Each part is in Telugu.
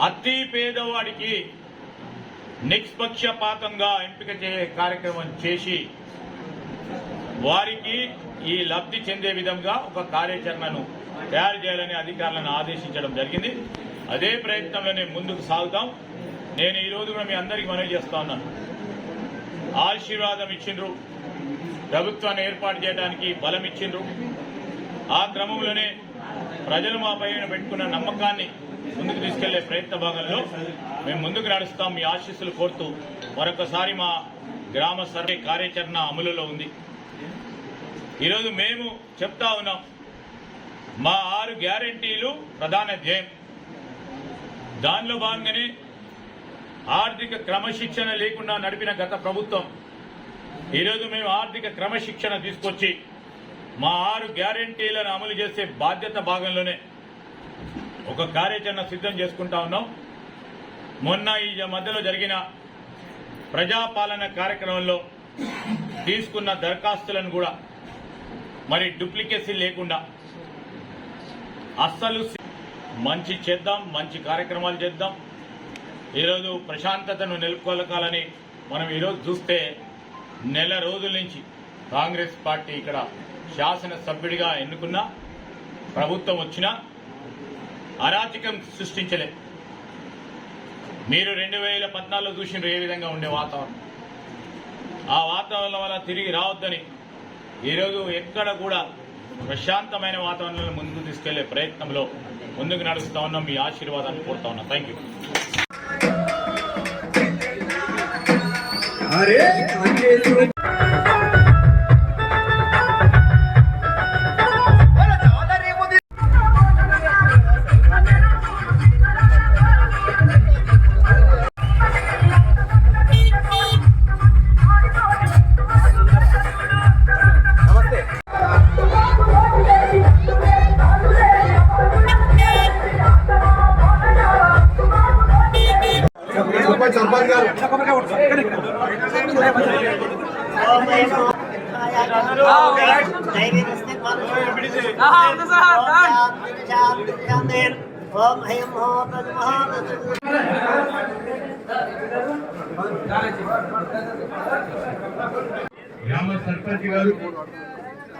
అతి పేదవాడికి నిష్పక్షపాతంగా ఎంపిక చేసే కార్యక్రమం చేసి వారికి ఈ లబ్ధి చెందే విధంగా ఒక కార్యాచరణను తయారు చేయాలని అధికారులను ఆదేశించడం జరిగింది. అదే ప్రయత్నంలోనే ముందుకు సాగుతాం. నేను ఈ కూడా మీ అందరికీ మనవి చేస్తా ఉన్నాను. ఆశీర్వాదం ఇచ్చిండ్రు. ప్రభుత్వాన్ని ఏర్పాటు చేయడానికి బలం ఇచ్చిండ్రు. ఆ క్రమంలోనే ప్రజలు మా పైన పెట్టుకున్న నమ్మకాన్ని ముందుకు తీసుకెళ్ళే ప్రయత్న భాగంలో మేము ముందుకు నడుస్తాం మీ ఆశీస్సులు కోరుతూ మరొకసారి మా గ్రామ సర్వే కార్యాచరణ అమలులో ఉంది. ఈరోజు మేము చెప్తా ఉన్నాం మా ఆరు గ్యారంటీలు ప్రధాన ధ్యేయం. దానిలో భాగంగానే ఆర్థిక క్రమశిక్షణ లేకుండా నడిపిన గత ప్రభుత్వం. ఈరోజు మేము ఆర్థిక క్రమశిక్షణ తీసుకొచ్చి మా ఆరు గ్యారంటీలను అమలు చేసే బాధ్యత భాగంలోనే ఒక కార్యాచరణ సిద్ధం చేసుకుంటా ఉన్నాం. మొన్న ఈ మధ్యలో జరిగిన ప్రజాపాలన కార్యక్రమంలో తీసుకున్న దరఖాస్తులను కూడా మరి డూప్లికేసీ లేకుండా అస్సలు మంచి చేద్దాం మంచి కార్యక్రమాలు చేద్దాం. ఈరోజు ప్రశాంతతను నెలకొలకాలని మనం ఈరోజు చూస్తే నెల రోజుల నుంచి కాంగ్రెస్ పార్టీ ఇక్కడ శాసనసభ్యుడిగా ఎన్నుకున్న ప్రభుత్వం వచ్చినా అరాచకం సృష్టించలే. మీరు రెండు వేల పద్నాలుగులో చూసినారు ఏ విధంగా ఉండే వాతావరణం? ఆ వాతావరణం వల్ల తిరిగి రావద్దని ఈరోజు ఎక్కడ కూడా ప్రశాంతమైన వాతావరణంలో ముందుకు తీసుకెళ్ళే ప్రయత్నంలో ముందుకు నడుస్తా ఉన్నాం. మీ ఆశీర్వాదాన్ని కోరుతా ఉన్నాం. థ్యాంక్ యూ అరే సర్పంచ్ సర్పంచ్ గారు ఓం హ్రీం హో పద్మహ గ్రామ సర్పంచ్ గారు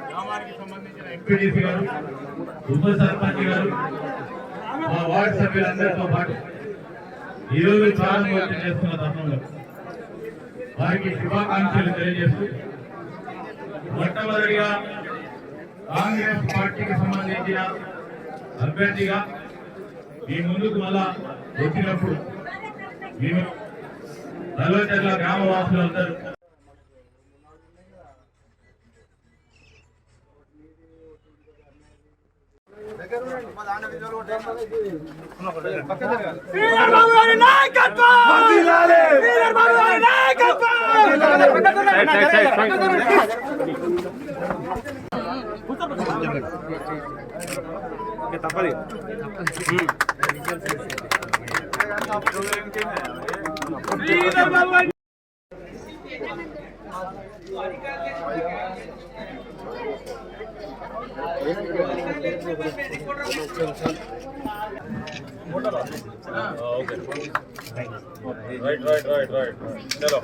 గ్రామానికి సంబంధించిన ఎంపీడీసీ గారు ఉప సర్పంచ్ గారు మా వార్డు సభ్యులందరితో పాటు ఈరోజు ప్రారంభోత్సవం చేస్తున్న తరుణంలో వారికి శుభాకాంక్షలు తెలియజేస్తూ మొట్టమొదటిగా కాంగ్రెస్ పార్టీకి సంబంధించిన అభ్యర్థిగా మీ ముందుకు మళ్ళా వచ్చినప్పుడు మేము తప్పది Nalvacharla okay right right right right చలో